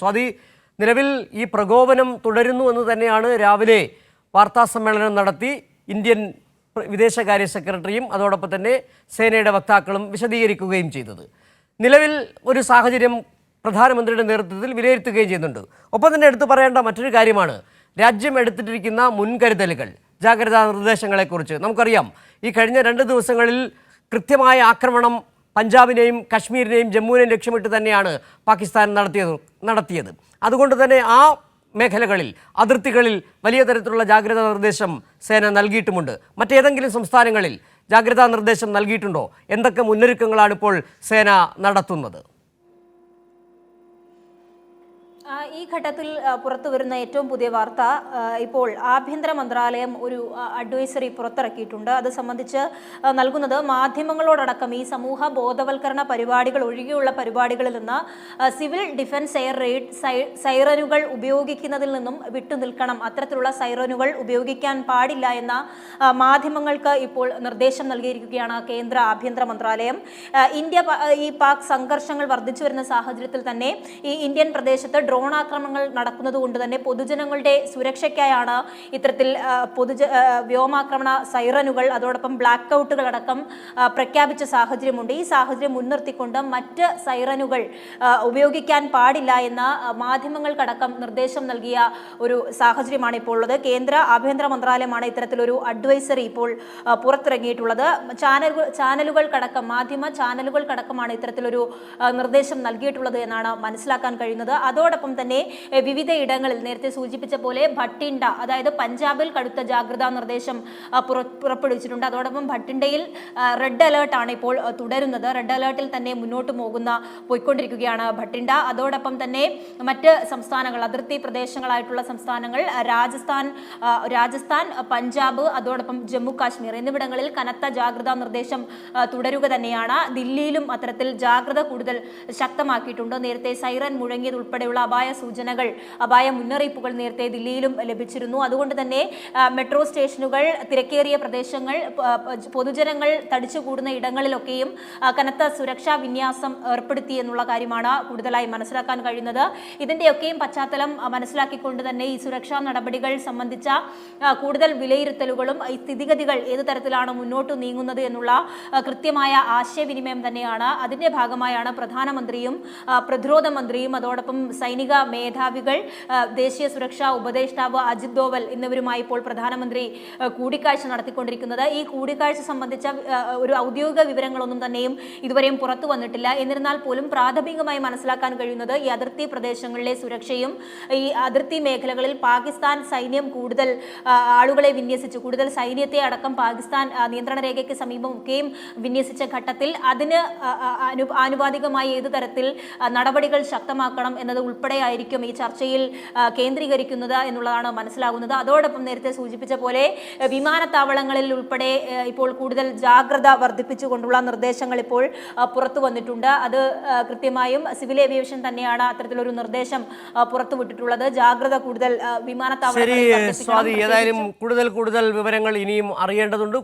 സ്വാതി നിലവിൽ ഈ പ്രകോപനം തുടരുന്നു എന്ന് തന്നെയാണ് രാവിലെ വാർത്താ സമ്മേളനം നടത്തി ഇന്ത്യൻ വിദേശകാര്യ സെക്രട്ടറിയും അതോടൊപ്പം തന്നെ സേനയുടെ വക്താക്കളും വിശദീകരിക്കുകയും ചെയ്തത്. നിലവിൽ ഒരു സാഹചര്യം പ്രധാനമന്ത്രിയുടെ നേതൃത്വത്തിൽ വിലയിരുത്തുകയും ചെയ്യുന്നുണ്ട്. ഒപ്പം തന്നെ എടുത്തു പറയേണ്ട മറ്റൊരു കാര്യമാണ്. രാജ്യം എടുത്തിട്ടിരിക്കുന്ന മുൻകരുതലുകൾ ജാഗ്രതാ നിർദ്ദേശങ്ങളെക്കുറിച്ച് നമുക്കറിയാം. ഈ കഴിഞ്ഞ രണ്ട് ദിവസങ്ങളിൽ കൃത്യമായ ആക്രമണം പഞ്ചാബിനെയും കശ്മീരിനെയും ജമ്മുവിനെയും ലക്ഷ്യമിട്ട് തന്നെയാണ് പാകിസ്ഥാൻ നടത്തിയത് നടത്തിയത്. അതുകൊണ്ട് തന്നെ ആ മേഖലകളിൽ അതിർത്തികളിൽ വലിയ തരത്തിലുള്ള ജാഗ്രതാ നിർദ്ദേശം സേന നൽകിയിട്ടുമുണ്ട്. മറ്റേതെങ്കിലും സംസ്ഥാനങ്ങളിൽ ജാഗ്രതാ നിർദ്ദേശം നൽകിയിട്ടുണ്ടോ? എന്തൊക്കെ മുന്നൊരുക്കങ്ങളാണ് ഇപ്പോൾ സേന നടത്തുന്നത്? ഈ ഘട്ടത്തിൽ പുറത്തു വരുന്ന ഏറ്റവും പുതിയ വാർത്ത ഇപ്പോൾ ആഭ്യന്തര മന്ത്രാലയം ഒരു അഡ്വൈസറി പുറത്തിറക്കിയിട്ടുണ്ട്. അത് സംബന്ധിച്ച് നൽകുന്നത് മാധ്യമങ്ങളോടടക്കം ഈ സമൂഹ ബോധവൽക്കരണ പരിപാടികൾ ഒഴികെയുള്ള പരിപാടികളിൽ നിന്ന് സിവിൽ ഡിഫൻസ് എയർ റെയ്ഡ് സൈറനുകൾ ഉപയോഗിക്കുന്നതിൽ നിന്നും വിട്ടുനിൽക്കണം അത്തരത്തിലുള്ള സൈറനുകൾ ഉപയോഗിക്കാൻ പാടില്ല എന്ന മാധ്യമങ്ങൾക്ക് ഇപ്പോൾ നിർദ്ദേശം നൽകിയിരിക്കുകയാണ് കേന്ദ്ര ആഭ്യന്തര മന്ത്രാലയം. ഇന്ത്യ ഈ പാക് സംഘർഷങ്ങൾ വർദ്ധിച്ചു വരുന്ന സാഹചര്യത്തിൽ തന്നെ ഈ ഇന്ത്യൻ പ്രദേശത്ത് ഡ്രോൺ ആക്രമണങ്ങൾ നടക്കുന്നത് കൊണ്ട് തന്നെ പൊതുജനങ്ങളുടെ സുരക്ഷയ്ക്കായാണ് ഇത്തരത്തിൽ പൊതുജ വ്യോമാക്രമണ സൈറനുകൾ അതോടൊപ്പം ബ്ലാക്ക് ഔട്ടുകൾ അടക്കം പ്രഖ്യാപിച്ച സാഹചര്യമുണ്ട്. ഈ സാഹചര്യം മുൻനിർത്തിക്കൊണ്ട് മറ്റ് സൈറനുകൾ ഉപയോഗിക്കാൻ പാടില്ല എന്ന മാധ്യമങ്ങൾക്കടക്കം നിർദ്ദേശം നൽകിയ ഒരു സാഹചര്യമാണ് ഇപ്പോൾ ഉള്ളത്. കേന്ദ്ര ആഭ്യന്തര മന്ത്രാലയമാണ് ഇത്തരത്തിലൊരു അഡ്വൈസറി ഇപ്പോൾ പുറത്തിറങ്ങിയിട്ടുള്ളത്. ചാനലുകൾ ചാനലുകൾക്കടക്കം മാധ്യമ ചാനലുകൾക്കടക്കമാണ് ഇത്തരത്തിലൊരു നിർദ്ദേശം നൽകിയിട്ടുള്ളത് എന്നാണ് മനസ്സിലാക്കാൻ കഴിയുന്നത്. അതോടൊപ്പം തന്നെ വിവിധ ഇടങ്ങളിൽ നേരത്തെ സൂചിപ്പിച്ച പോലെ ഭട്ടിണ്ട അതായത് പഞ്ചാബിൽ കടുത്ത ജാഗ്രതാ നിർദ്ദേശം പുറപ്പെടുവിച്ചിട്ടുണ്ട്. അതോടൊപ്പം ഭട്ടിണ്ടയിൽ റെഡ് അലേർട്ടാണ് ഇപ്പോൾ തുടരുന്നത്. റെഡ് അലേർട്ടിൽ തന്നെ മുന്നോട്ട് പോകുന്ന പോയിക്കൊണ്ടിരിക്കുകയാണ് ഭട്ടിണ്ട. അതോടൊപ്പം തന്നെ മറ്റ് സംസ്ഥാനങ്ങൾ അതിർത്തി പ്രദേശങ്ങളായിട്ടുള്ള സംസ്ഥാനങ്ങൾ രാജസ്ഥാൻ രാജസ്ഥാൻ പഞ്ചാബ് അതോടൊപ്പം ജമ്മു കാശ്മീർ എന്നിവിടങ്ങളിൽ കനത്ത ജാഗ്രതാ നിർദ്ദേശം തുടരുക തന്നെയാണ്. ദില്ലിയിലും അത്തരത്തിൽ ജാഗ്രത കൂടുതൽ ശക്തമാക്കിയിട്ടുണ്ട്. നേരത്തെ സൈറൻ മുഴങ്ങിയത് ഉൾപ്പെടെയുള്ള സൂചനകൾ അപായ മുന്നറിയിപ്പുകൾ നേരത്തെ ദില്ലിയിലും ലഭിച്ചിരുന്നു. അതുകൊണ്ട് തന്നെ മെട്രോ സ്റ്റേഷനുകൾ തിരക്കേറിയ പ്രദേശങ്ങൾ പൊതുജനങ്ങൾ തടിച്ചുകൂടുന്ന ഇടങ്ങളിലൊക്കെയും കനത്ത സുരക്ഷാ വിന്യാസം ഏർപ്പെടുത്തി എന്നുള്ള കാര്യമാണ് കൂടുതലായി മനസ്സിലാക്കാൻ കഴിയുന്നത്. ഇതിന്റെയൊക്കെയും പശ്ചാത്തലം മനസ്സിലാക്കിക്കൊണ്ട് തന്നെ ഈ സുരക്ഷാ നടപടികൾ സംബന്ധിച്ച കൂടുതൽ വിലയിരുത്തലുകളും ഈ സ്ഥിതിഗതികൾ ഏത് തരത്തിലാണ് മുന്നോട്ട് നീങ്ങുന്നത് എന്നുള്ള കൃത്യമായ ആശയവിനിമയം തന്നെയാണ്. അതിന്റെ ഭാഗമായാണ് പ്രധാനമന്ത്രിയും പ്രതിരോധ മന്ത്രിയും അതോടൊപ്പം സൈനിക മേധാവികൾ ആ, ദേശീയ സുരക്ഷാ ഉപദേഷ്ടാവ് അജിത് ദോവൽ എന്നിവരുമായി ഇപ്പോൾ പ്രധാനമന്ത്രി കൂടിക്കാഴ്ച നടത്തിക്കൊണ്ടിരിക്കുന്നത്. ഈ കൂടിക്കാഴ്ച സംബന്ധിച്ച ഒരു ഔദ്യോഗിക വിവരങ്ങളൊന്നും തന്നെയും ഇതുവരെയും പുറത്തു വന്നിട്ടില്ല. എന്നിരുന്നാൽ പോലും പ്രാഥമികമായി മനസ്സിലാക്കാൻ കഴിയുന്നത് ഈ അതിർത്തി പ്രദേശങ്ങളിലെ സുരക്ഷയും ഈ അതിർത്തി മേഖലകളിൽ പാകിസ്ഥാൻ സൈന്യം കൂടുതൽ ആളുകളെ വിന്യസിച്ചു. കൂടുതൽ സൈന്യത്തെ അടക്കം പാകിസ്ഥാൻ നിയന്ത്രണ രേഖയ്ക്ക് സമീപം ഒക്കെയും വിന്യസിച്ച ഘട്ടത്തിൽ അതിന് ആനുപാതികമായി ഏത് തരത്തിൽ നടപടികൾ ശക്തമാക്കണം എന്നത് ഉൾപ്പെടെയായിരിക്കും ഈ ചർച്ചയിൽ കേന്ദ്രീകരിക്കുന്നത് എന്നുള്ളതാണ് മനസ്സിലാകുന്നത്. അതോടൊപ്പം നേരത്തെ സൂചിപ്പിച്ച പോലെ വിമാനത്താവളങ്ങളിൽ ഉൾപ്പെടെ ഇപ്പോൾ കൂടുതൽ ജാഗ്രത വർദ്ധിപ്പിച്ചുകൊണ്ടുള്ള നിർദ്ദേശങ്ങൾ ഇപ്പോൾ പുറത്തു വന്നിട്ടുണ്ട്. അത് കൃത്യമായും സിവിൽ ഏവിയേഷൻ തന്നെയാണ് അത്തരത്തിലൊരു നിർദ്ദേശം പുറത്തു പുറത്തുവിട്ടിട്ടുള്ളത്. ജാഗ്രത കൂടുതൽ വിമാനത്താവളങ്ങളിൽ ഏതായാലും കൂടുതൽ കൂടുതൽ വിവരങ്ങൾ ഇനിയും അറിയേണ്ടതുണ്ട്.